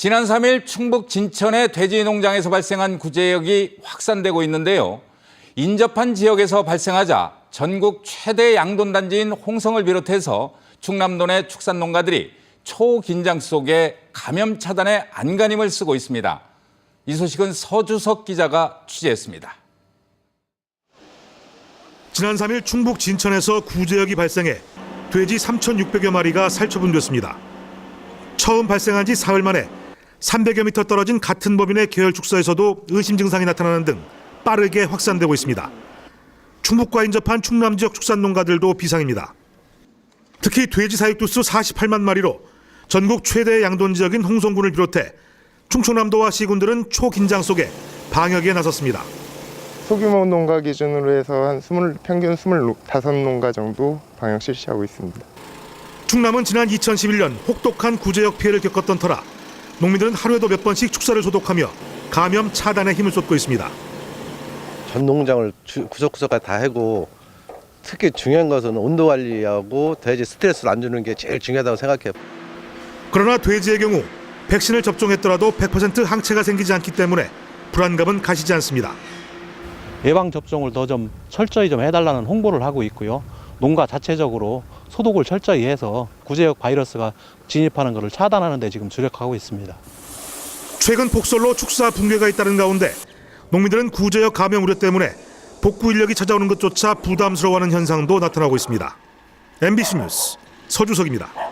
지난 3일 충북 진천의 돼지 농장에서 발생한 구제역이 확산되고 있는데요. 인접한 지역에서 발생하자 전국 최대 양돈 단지인 홍성을 비롯해서 충남도 내 축산 농가들이 초긴장 속에 감염 차단에 안간힘을 쓰고 있습니다. 이 소식은 서주석 기자가 취재했습니다. 지난 3일 충북 진천에서 구제역이 발생해 돼지 3,600여 마리가 살처분됐습니다. 처음 발생한 지 사흘 만에 300여 미터 떨어진 같은 법인의 계열 축사에서도 의심 증상이 나타나는 등 빠르게 확산되고 있습니다. 충북과 인접한 충남 지역 축산 농가들도 비상입니다. 특히 돼지 사육두수 48만 마리로 전국 최대 양돈 지역인 홍성군을 비롯해 충청남도와 시군들은 초긴장 속에 방역에 나섰습니다. 소규모 농가 기준으로 해서 한 20, 평균 25농가 정도 방역 실시하고 있습니다. 충남은 지난 2011년 혹독한 구제역 피해를 겪었던 터라 농민들은 하루에도 몇 번씩 축사를 소독하며 감염 차단에 힘을 쏟고 있습니다. 전 농장을 주- 구석구석까지 다 해고 특히 중요한 것은 온도 관리하고 돼지 스트레스를 안 주는 게 제일 중요하다고 생각해요. 그러나 돼지의 경우 백신을 접종했더라도 100% 항체가 생기지 않기 때문에 불안감은 가시지 않습니다. 예방 접종을 더 좀 철저히 좀 해달라는 홍보를 하고 있고요. 농가 자체적으로 소독을 철저히 해서 구제역 바이러스가 진입하는 것을 차단하는 데 지금 주력하고 있습니다. 최근 폭설로 축사 붕괴가 잇따른 가운데 농민들은 구제역 감염 우려 때문에 복구 인력이 찾아오는 것조차 부담스러워하는 현상도 나타나고 있습니다. MBC 뉴스 서주석입니다.